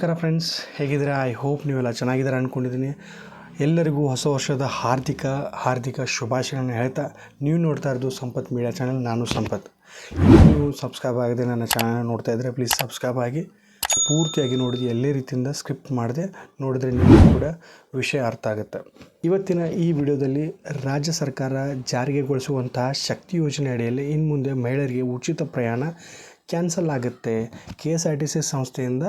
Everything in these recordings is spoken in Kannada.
ನಮಸ್ಕಾರ ಫ್ರೆಂಡ್ಸ್ ಹೇಗಿದ್ದೀರಾ? ಐ ಹೋಪ್ ನೀವೆಲ್ಲ ಚೆನ್ನಾಗಿದ್ದೀರಾ ಅಂದ್ಕೊಂಡಿದ್ದೀನಿ ಎಲ್ಲರಿಗೂ ಹೊಸ ವರ್ಷದ ಹಾರ್ದಿಕ ಹಾರ್ದಿಕ ಶುಭಾಶಯಗಳನ್ನು ಹೇಳ್ತಾ ನೀವು ನೋಡ್ತಾ ಇರೋದು ಸಂಪತ್ ಮೀಡಿಯಾ ಚಾನಲ್ ನಾನು ಸಂಪತ್. ನೀವು ಸಬ್ಸ್ಕ್ರೈಬ್ ಆಗದೆ ನನ್ನ ಚಾನಲ್ ನೋಡ್ತಾ ಇದ್ದರೆ ಪ್ಲೀಸ್ ಸಬ್ಸ್ಕ್ರೈಬ್ ಆಗಿ, ಪೂರ್ತಿಯಾಗಿ ನೋಡಿದೆ ಎಲ್ಲೇ ರೀತಿಯಿಂದ ಸ್ಕ್ರಿಪ್ಟ್ ಮಾಡಿದೆ, ನೋಡಿದ್ರೆ ನಿಮಗೂ ಕೂಡ ವಿಷಯ ಅರ್ಥ ಆಗುತ್ತೆ. ಇವತ್ತಿನ ಈ ವಿಡಿಯೋದಲ್ಲಿ ರಾಜ್ಯ ಸರ್ಕಾರ ಜಾರಿಗೆಗೊಳಿಸುವಂತಹ ಶಕ್ತಿ ಯೋಜನೆ ಅಡಿಯಲ್ಲಿ ಇನ್ನು ಮುಂದೆ ಮಹಿಳೆಯರಿಗೆ ಉಚಿತ ಪ್ರಯಾಣ ಕ್ಯಾನ್ಸಲ್ ಆಗುತ್ತೆ. K S R T C ಸಂಸ್ಥೆಯಿಂದ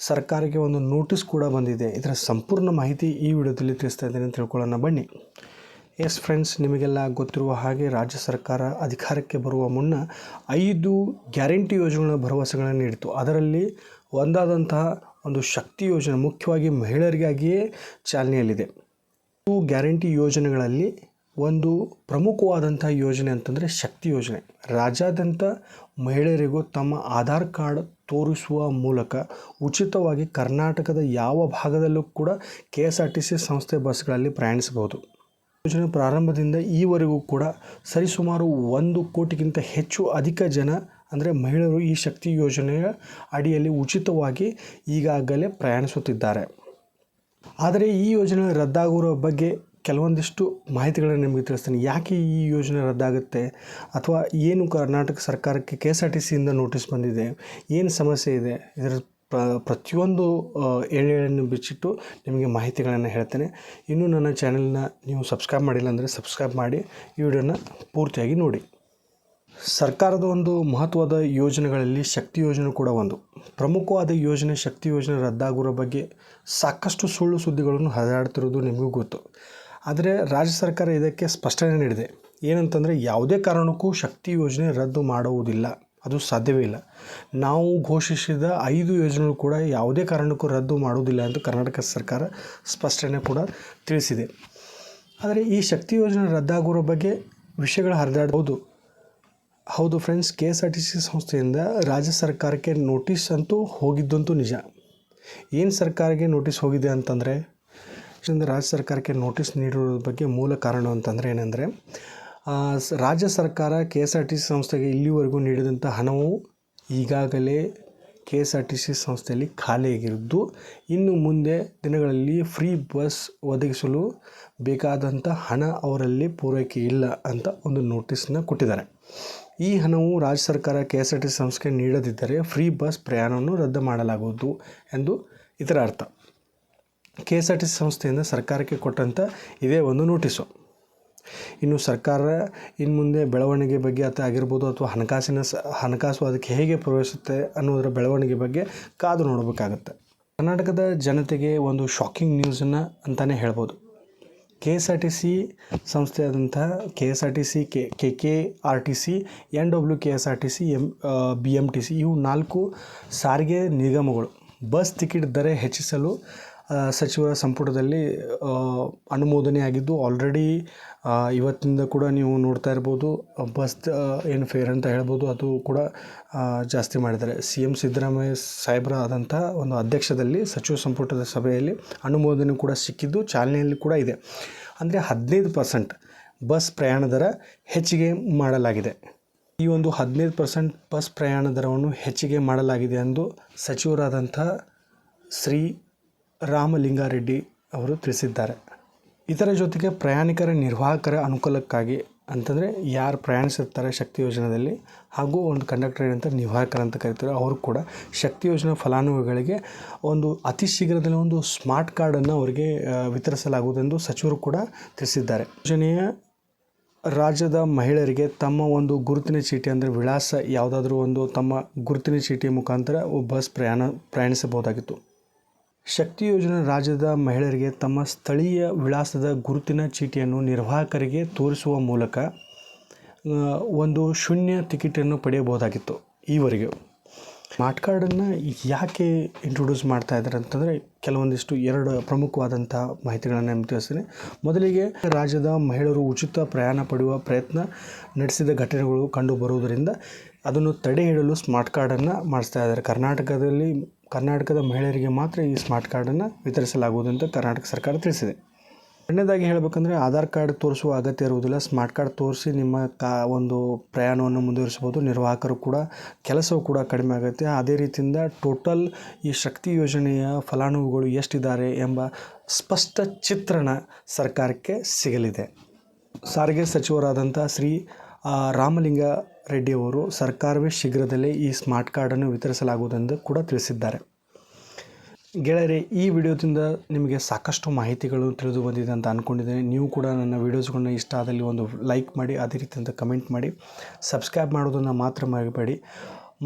ಸರ್ಕಾರಕ್ಕೆ ಒಂದು ನೋಟಿಸ್ ಕೂಡ ಬಂದಿದೆ. ಇದರ ಸಂಪೂರ್ಣ ಮಾಹಿತಿ ಈ ವಿಡಿಯೋದಲ್ಲಿ ತಿಳಿಸ್ತಾ ಇದ್ದೇನೆ ತಿಳ್ಕೊಳ್ಳೋಣ. ಬನ್ನಿ. ಎಸ್ ಫ್ರೆಂಡ್ಸ್, ನಿಮಗೆಲ್ಲ ಗೊತ್ತಿರುವ ಹಾಗೆ ರಾಜ್ಯ ಸರ್ಕಾರ ಅಧಿಕಾರಕ್ಕೆ ಬರುವ ಮುನ್ನ ಐದು ಗ್ಯಾರಂಟಿ ಯೋಜನೆಗಳ ಭರವಸೆಗಳನ್ನು ನೀಡಿತು ಅದರಲ್ಲಿ ಒಂದಾದಂತಹ ಒಂದು ಶಕ್ತಿ ಯೋಜನೆ ಮುಖ್ಯವಾಗಿ ಮಹಿಳೆಯರಿಗಾಗಿಯೇ ಚಾಲನೆಯಲ್ಲಿದೆ. ಈ ಗ್ಯಾರಂಟಿ ಯೋಜನೆಗಳಲ್ಲಿ ಒಂದು ಪ್ರಮುಖವಾದಂಥ ಯೋಜನೆ ಅಂತಂದರೆ ಶಕ್ತಿ ಯೋಜನೆ. ರಾಜ್ಯಾದ್ಯಂತ ಮಹಿಳೆಯರಿಗೂ ತಮ್ಮ ಆಧಾರ್ ಕಾರ್ಡ್ ತೋರಿಸುವ ಮೂಲಕ ಉಚಿತವಾಗಿ ಕರ್ನಾಟಕದ ಯಾವ ಭಾಗದಲ್ಲೂ ಕೂಡ K S R T C ಸಂಸ್ಥೆ ಬಸ್ಗಳಲ್ಲಿ ಪ್ರಯಾಣಿಸಬಹುದು. ಯೋಜನೆ ಪ್ರಾರಂಭದಿಂದ ಈವರೆಗೂ ಕೂಡ ಸರಿಸುಮಾರು ಒಂದು ಕೋಟಿಗಿಂತ ಹೆಚ್ಚು ಅಧಿಕ ಜನ, ಅಂದರೆ ಮಹಿಳೆಯರು ಈ ಶಕ್ತಿ ಯೋಜನೆಯ ಅಡಿಯಲ್ಲಿ ಉಚಿತವಾಗಿ ಈಗಾಗಲೇ ಪ್ರಯಾಣಿಸುತ್ತಿದ್ದಾರೆ. ಆದರೆ ಈ ಯೋಜನೆ ರದ್ದಾಗಿರೋ ಬಗ್ಗೆ ಕೆಲವೊಂದಿಷ್ಟು ಮಾಹಿತಿಗಳನ್ನು ನಿಮಗೆ ತಿಳಿಸ್ತೀನಿ. ಯಾಕೆ ಈ ಯೋಜನೆ ರದ್ದಾಗುತ್ತೆ? ಅಥವಾ ಏನು ಕರ್ನಾಟಕ ಸರ್ಕಾರಕ್ಕೆ ಕೆ ಎಸ್ ಆರ್ ಟಿ ಸಿಯಿಂದ ನೋಟಿಸ್ ಬಂದಿದೆ? ಏನು ಸಮಸ್ಯೆ ಇದೆ? ಇದರ ಪ್ರ, ಪ್ರತಿಯೊಂದು ಎಳೆಯನ್ನು ಬಿಚ್ಚಿಟ್ಟು ನಿಮಗೆ ಮಾಹಿತಿಗಳನ್ನು ಹೇಳ್ತೇನೆ. ಇನ್ನೂ ನನ್ನ ಚಾನೆಲ್ನ ನೀವು ಸಬ್ಸ್ಕ್ರೈಬ್ ಮಾಡಿಲ್ಲ ಅಂದರೆ ಸಬ್ಸ್ಕ್ರೈಬ್ ಮಾಡಿ. ಈ ವಿಡಿಯೋನ ಪೂರ್ತಿಯಾಗಿ ನೋಡಿ. ಸರ್ಕಾರದ ಒಂದು ಮಹತ್ವದ ಯೋಜನೆಗಳಲ್ಲಿ ಶಕ್ತಿ ಯೋಜನೆ ಕೂಡ ಒಂದು. ಪ್ರಮುಖವಾದ ಯೋಜನೆ, ಶಕ್ತಿ ಯೋಜನೆ ರದ್ದಾಗಿರೋ ಬಗ್ಗೆ ಸಾಕಷ್ಟು ಸುಳ್ಳು ಸುದ್ದಿಗಳನ್ನು ಹರಿದಾಡ್ತಿರೋದು ನಿಮಗೂ ಗೊತ್ತು. ಆದರೆ ರಾಜ್ಯ ಸರ್ಕಾರ ಇದಕ್ಕೆ ಸ್ಪಷ್ಟನೆ ನೀಡಿದೆ. ಏನಂತಂದರೆ ಯಾವುದೇ ಕಾರಣಕ್ಕೂ ಶಕ್ತಿ ಯೋಜನೆ ರದ್ದು ಮಾಡುವುದಿಲ್ಲ. ಅದು ಸಾಧ್ಯವೇ ಇಲ್ಲ. ನಾವು ಘೋಷಿಸಿದ ಐದು ಯೋಜನೆಗಳು ಕೂಡ ಯಾವುದೇ ಕಾರಣಕ್ಕೂ ರದ್ದು ಮಾಡುವುದಿಲ್ಲ ಎಂದು ಕರ್ನಾಟಕ ಸರ್ಕಾರ ಸ್ಪಷ್ಟನೆ ಕೂಡ ತಿಳಿಸಿದೆ. ಆದರೆ ಈ ಶಕ್ತಿ ಯೋಜನೆ ರದ್ದಾಗಿರೋ ಬಗ್ಗೆ ವಿಷಯಗಳು ಹರಿದಾಡಬಹುದು. ಹೌದು friends K S R T C ಸಂಸ್ಥೆಯಿಂದ ರಾಜ್ಯ ಸರ್ಕಾರಕ್ಕೆ ನೋಟಿಸ್ ಅಂತೂ ಹೋಗಿದ್ದಂತೂ ನಿಜ. ಏನು ಸರ್ಕಾರಕ್ಕೆ ನೋಟಿಸ್ ಹೋಗಿದೆ ಅಂತಂದರೆ ಇದರಿಂದ ರಾಜ್ಯ ಸರ್ಕಾರಕ್ಕೆ ನೋಟಿಸ್ ನೀಡಿರೋದ್ರ ಬಗ್ಗೆ ಮೂಲ ಕಾರಣ ಅಂತಂದರೆ ಏನಂದರೆ ರಾಜ್ಯ ಸರ್ಕಾರ K S R T C ಸಂಸ್ಥೆಗೆ ಇಲ್ಲಿವರೆಗೂ ನೀಡಿದಂಥ ಹಣವು ಈಗಾಗಲೇ K S R T C ಸಂಸ್ಥೆಯಲ್ಲಿ ಖಾಲಿಯಾಗಿದ್ದು ಇನ್ನು ಮುಂದೆ ದಿನಗಳಲ್ಲಿ ಫ್ರೀ ಬಸ್ ಒದಗಿಸಲು ಬೇಕಾದಂಥ ಹಣ ಅವರಲ್ಲಿ ಪೂರೈಕೆ ಇಲ್ಲ ಅಂತ ಒಂದು ನೋಟಿಸನ್ನ ಕೊಟ್ಟಿದ್ದಾರೆ. ಈ ಹಣವು ರಾಜ್ಯ ಸರ್ಕಾರ K S R T C ಸಂಸ್ಥೆಗೆ ನೀಡದಿದ್ದರೆ ಫ್ರೀ ಬಸ್ ಪ್ರಯಾಣವನ್ನು ರದ್ದು ಮಾಡಲಾಗುವುದು ಎಂದು ಇದರ ಅರ್ಥ. K S R T C ಸಂಸ್ಥೆಯಿಂದ ಸರ್ಕಾರಕ್ಕೆ ಕೊಟ್ಟಂಥ ಇದೇ ಒಂದು ನೋಟಿಸು. ಇನ್ನು ಸರ್ಕಾರ ಇನ್ನು ಮುಂದೆ ಬೆಳವಣಿಗೆ ಬಗ್ಗೆ ಅಥವಾ ಆಗಿರ್ಬೋದು ಅಥವಾ ಹಣಕಾಸಿನ ಸ, ಹಣಕಾಸು ಅದಕ್ಕೆ ಹೇಗೆ ಪ್ರವೇಶಿಸುತ್ತೆ ಅನ್ನೋದರ ಬೆಳವಣಿಗೆ ಬಗ್ಗೆ ಕಾದು ನೋಡಬೇಕಾಗತ್ತೆ. ಕರ್ನಾಟಕದ ಜನತೆಗೆ ಒಂದು ಶಾಕಿಂಗ್ ನ್ಯೂಸನ್ನು ಅಂತಲೇ ಹೇಳ್ಬೋದು. K S R T C ಸಂಸ್ಥೆಯಾದಂತಹ K S R T C K K K R T C N W K S R T C M B M T C ಇವು ನಾಲ್ಕು ಸಾರಿಗೆ ನಿಗಮಗಳು. ಬಸ್ ಟಿಕೆಟ್ ದರ ಹೆಚ್ಚಿಸಲು ಸಚಿವರ ಸಂಪುಟದಲ್ಲಿ ಅನುಮೋದನೆ ಆಗಿದ್ದು ಆಲ್ರೆಡಿ ಇವತ್ತಿನಿಂದ ಕೂಡ ನೀವು ನೋಡ್ತಾ ಇರ್ಬೋದು ಬಸ್ ಏನು ಫೇರ್ ಅಂತ ಹೇಳ್ಬೋದು, ಅದು ಕೂಡ ಜಾಸ್ತಿ ಮಾಡಿದ್ದಾರೆ. ಸಿ ಎಂ ಸಿದ್ದರಾಮಯ್ಯ ಸಾಹೇಬ್ರ ಆದಂಥ ಒಂದು ಅಧ್ಯಕ್ಷದಲ್ಲಿ, ಸಚಿವ ಸಂಪುಟದ ಸಭೆಯಲ್ಲಿ ಅನುಮೋದನೆ ಕೂಡ ಸಿಕ್ಕಿದ್ದು, ಚಾಲನೆಯಲ್ಲಿ ಕೂಡ ಇದೆ. ಅಂದರೆ ಹದಿನೈದು ಪರ್ಸೆಂಟ್ ಬಸ್ ಪ್ರಯಾಣ ದರ ಹೆಚ್ಚಿಗೆ ಮಾಡಲಾಗಿದೆ. ಈ ಒಂದು ಹದಿನೈದು ಪರ್ಸೆಂಟ್ ಬಸ್ ಪ್ರಯಾಣ ದರವನ್ನು ಹೆಚ್ಚಿಗೆ ಮಾಡಲಾಗಿದೆ ಎಂದು ಸಚಿವರಾದಂಥ ಶ್ರೀ ರಾಮಲಿಂಗಾರೆಡ್ಡಿ ಅವರು ತಿಳಿಸಿದ್ದಾರೆ. ಇದರ ಜೊತೆಗೆ ಪ್ರಯಾಣಿಕರ ನಿರ್ವಾಹಕರ ಅನುಕೂಲಕ್ಕಾಗಿ ಅಂತಂದರೆ ಯಾರು ಪ್ರಯಾಣಿಸಿರ್ತಾರೆ ಶಕ್ತಿ ಯೋಜನೆಯಲ್ಲಿ ಹಾಗೂ ಒಂದು ಕಂಡಕ್ಟರ್ ಏನಂತ ನಿರ್ವಾಹಕರ ಅಂತ ಕರಿತಾರೆ ಅವರು ಕೂಡ ಶಕ್ತಿ ಯೋಜನೆ ಫಲಾನುಭವಿಗಳಿಗೆ ಒಂದು ಅತಿ ಶೀಘ್ರದಲ್ಲಿ ಒಂದು ಸ್ಮಾರ್ಟ್ ಕಾರ್ಡನ್ನು ಅವರಿಗೆ ವಿತರಿಸಲಾಗುವುದೆಂದು ಸಚಿವರು ಕೂಡ ತಿಳಿಸಿದ್ದಾರೆ. ಯೋಜನೆಯ ರಾಜ್ಯದ ಮಹಿಳೆಯರಿಗೆ ತಮ್ಮ ಒಂದು ಗುರುತಿನ ಚೀಟಿ ಅಂದರೆ ವಿಳಾಸ ಯಾವುದಾದ್ರೂ ಒಂದು ತಮ್ಮ ಗುರುತಿನ ಚೀಟಿಯ ಮುಖಾಂತರ ಬಸ್ ಪ್ರಯಾಣ ಪ್ರಯಾಣಿಸಬಹುದಾಗಿತ್ತು. ಶಕ್ತಿ ಯೋಜನೆ ರಾಜ್ಯದ ಮಹಿಳೆಯರಿಗೆ ತಮ್ಮ ಸ್ಥಳೀಯ ವಿಳಾಸದ ಗುರುತಿನ ಚೀಟಿಯನ್ನು ನಿರ್ವಾಹಕರಿಗೆ ತೋರಿಸುವ ಮೂಲಕ ಒಂದು ಶೂನ್ಯ ಟಿಕೆಟನ್ನು ಪಡೆಯಬಹುದಾಗಿತ್ತು ಈವರೆಗೆ. ಸ್ಮಾರ್ಟ್ ಕಾರ್ಡನ್ನು ಯಾಕೆ ಇಂಟ್ರೊಡ್ಯೂಸ್ ಮಾಡ್ತಾ ಇದ್ದಾರೆ ಅಂತಂದರೆ ಕೆಲವೊಂದಿಷ್ಟು ಎರಡು ಪ್ರಮುಖವಾದಂಥ ಮಾಹಿತಿಗಳನ್ನು ನಿಮ್ಗೆ ತಿಳಿಸ್ತೀನಿ. ಮೊದಲಿಗೆ ರಾಜ್ಯದ ಮಹಿಳೆಯರು ಉಚಿತ ಪ್ರಯಾಣ ಪಡೆಯುವ ಪ್ರಯತ್ನ ನಡೆಸಿದ ಘಟನೆಗಳು ಕಂಡು ಬರುವುದರಿಂದ ಅದನ್ನು ತಡೆ ಹಿಡಲು ಸ್ಮಾರ್ಟ್ ಕಾರ್ಡನ್ನು ಮಾಡಿಸ್ತಾ ಇದ್ದಾರೆ. ಕರ್ನಾಟಕದಲ್ಲಿ, ಕರ್ನಾಟಕದ ಮಹಿಳೆಯರಿಗೆ ಮಾತ್ರ ಈ ಸ್ಮಾರ್ಟ್ ಕಾರ್ಡನ್ನು ವಿತರಿಸಲಾಗುವುದು ಅಂತ ಕರ್ನಾಟಕ ಸರ್ಕಾರ ತಿಳಿಸಿದೆ. ಎರಡನೇದಾಗಿ ಹೇಳಬೇಕಂದ್ರೆ ಆಧಾರ್ ಕಾರ್ಡ್ ತೋರಿಸುವ ಅಗತ್ಯ ಇರುವುದಿಲ್ಲ. ಸ್ಮಾರ್ಟ್ ಕಾರ್ಡ್ ತೋರಿಸಿ ನಿಮ್ಮ ಕಾ ಒಂದು ಪ್ರಯಾಣವನ್ನು ಮುಂದುವರಿಸಬಹುದು. ನಿರ್ವಾಹಕರು ಕೂಡ ಕೆಲಸವು ಕೂಡ ಕಡಿಮೆ ಆಗುತ್ತೆ. ಅದೇ ರೀತಿಯಿಂದ ಟೋಟಲ್ ಈ ಶಕ್ತಿ ಯೋಜನೆಯ ಫಲಾನುಭವಿಗಳು ಎಷ್ಟಿದ್ದಾರೆ ಎಂಬ ಸ್ಪಷ್ಟ ಚಿತ್ರಣ ಸರ್ಕಾರಕ್ಕೆ ಸಿಗಲಿದೆ. ಸಾರಿಗೆ ಸಚಿವರಾದಂಥ ಶ್ರೀ ರಾಮಲಿಂಗ ರೆಡ್ಡಿ ಅವರು ಸರ್ಕಾರವೇ ಶೀಘ್ರದಲ್ಲೇ ಈ ಸ್ಮಾರ್ಟ್ ಕಾರ್ಡನ್ನು ವಿತರಿಸಲಾಗುವುದೆಂದು ಕೂಡ ತಿಳಿಸಿದ್ದಾರೆ. ಗೆಳೆಯರೆ, ಈ ವಿಡಿಯೋದಿಂದ ನಿಮಗೆ ಸಾಕಷ್ಟು ಮಾಹಿತಿಗಳು ತಿಳಿದು ಬಂದಿದೆ ಅಂತ ಅಂದ್ಕೊಂಡಿದ್ದೇನೆ ನೀವು ಕೂಡ ನನ್ನ ವೀಡಿಯೋಸ್ಗಳನ್ನ ಇಷ್ಟ ಆದಲ್ಲಿ ಒಂದು ಲೈಕ್ ಮಾಡಿ, ಅದೇ ರೀತಿಯಿಂದ ಕಮೆಂಟ್ ಮಾಡಿ, ಸಬ್ಸ್ಕ್ರೈಬ್ ಮಾಡೋದನ್ನು ಮಾತ್ರ ಮರಿಬೇಡಿ.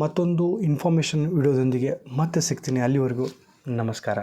ಮತ್ತೊಂದು ಇನ್ಫಾರ್ಮೇಷನ್ ವಿಡಿಯೋದೊಂದಿಗೆ ಮತ್ತೆ ಸಿಗ್ತೀನಿ. ಅಲ್ಲಿವರೆಗೂ ನಮಸ್ಕಾರ.